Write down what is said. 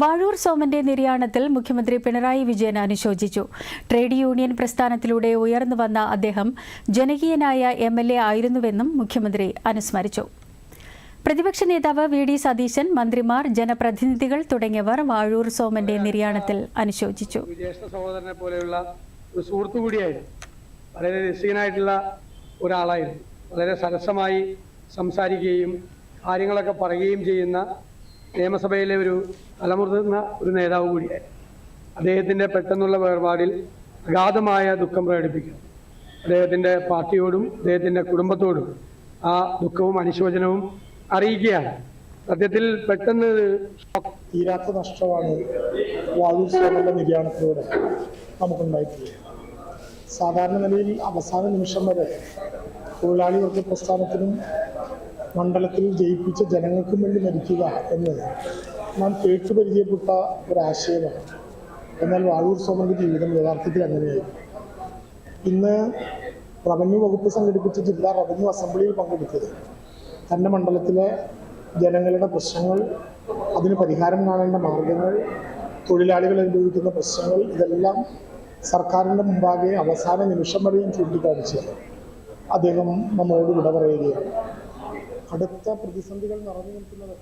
വാഴൂർ സോമന്റെ നിര്യാണത്തിൽ മുഖ്യമന്ത്രി പിണറായി വിജയൻ അനുശോചിച്ചു. ട്രേഡ് യൂണിയൻ പ്രസ്ഥാനത്തിലൂടെ ഉയർന്നു വന്ന അദ്ദേഹം ജനകീയനായ എം എൽ എ ആയിരുന്നുവെന്നും മുഖ്യമന്ത്രി അനുസ്മരിച്ചു. പ്രതിപക്ഷ നേതാവ് വി ഡി സതീശൻ മന്ത്രിമാർ ജനപ്രതിനിധികൾ തുടങ്ങിയവർ വാഴൂർ സോമന്റെ നിര്യാണത്തിൽ അനുശോചിച്ചു. സഹോദരനെ പോലെയുള്ള ഒരു സുഹൃത്തു കൂടിയായിരുന്നു. വളരെ ഒരാളായിരുന്നു. വളരെ സരസമായി സംസാരിക്കുകയും കാര്യങ്ങളൊക്കെ പറയുകയും ചെയ്യുന്ന നിയമസഭയിലെ ഒരു തലമുതിർന്ന ഒരു നേതാവ് കൂടിയായിരുന്നു അദ്ദേഹത്തിന്റെ പെട്ടെന്നുള്ള വേർപാടിൽ അഗാധമായ ദുഃഖം പ്രകടിപ്പിക്കുന്നു. അദ്ദേഹത്തിന്റെ പാർട്ടിയോടും അദ്ദേഹത്തിന്റെ കുടുംബത്തോടും ആ ദുഃഖവും അനുശോചനവും അറിയിക്കുകയാണ്. സത്യത്തിൽ പെട്ടെന്ന് തീരാത്ത നഷ്ടമാണ് വായു സേനയുടെ നിര്യാണത്തിലൂടെ നമുക്കുണ്ടായിട്ടുള്ളത്. സാധാരണ നിലയിൽ അവസാന നിമിഷം വരെ തൊഴിലാളി വർഗ പ്രസ്ഥാനത്തിനും മണ്ഡലത്തിൽ ജയിപ്പിച്ച ജനങ്ങൾക്കും വേണ്ടി മരിക്കുക എന്ന് നാം കേട്ടു പരിചയപ്പെട്ട ഒരാശയമാണ് എന്നാൽ വാഴൂർ സോമന്റെ ജീവിതം യഥാർത്ഥത്തിൽ അങ്ങനെയായിരുന്നു ഇന്ന് റവന്യൂ വകുപ്പ് സംഘടിപ്പിച്ച ജില്ലാ റവന്യൂ അസംബ്ലിയിൽ പങ്കെടുത്തത് തന്റെ മണ്ഡലത്തിലെ ജനങ്ങളുടെ പ്രശ്നങ്ങൾ അതിന് പരിഹാരം കാണേണ്ട മാർഗങ്ങൾ തൊഴിലാളികൾ അനുഭവിക്കുന്ന പ്രശ്നങ്ങൾ ഇതെല്ലാം സർക്കാരിന്റെ മുമ്പാകെ അവസാന നിമിഷം വരെയും ചൂണ്ടിക്കാണിച്ച് അദ്ദേഹം നമ്മോട് വിട പറയുകയാണ്. അടുത്ത പ്രതിസന്ധികൾ നിറഞ്ഞു നിൽക്കുന്നത്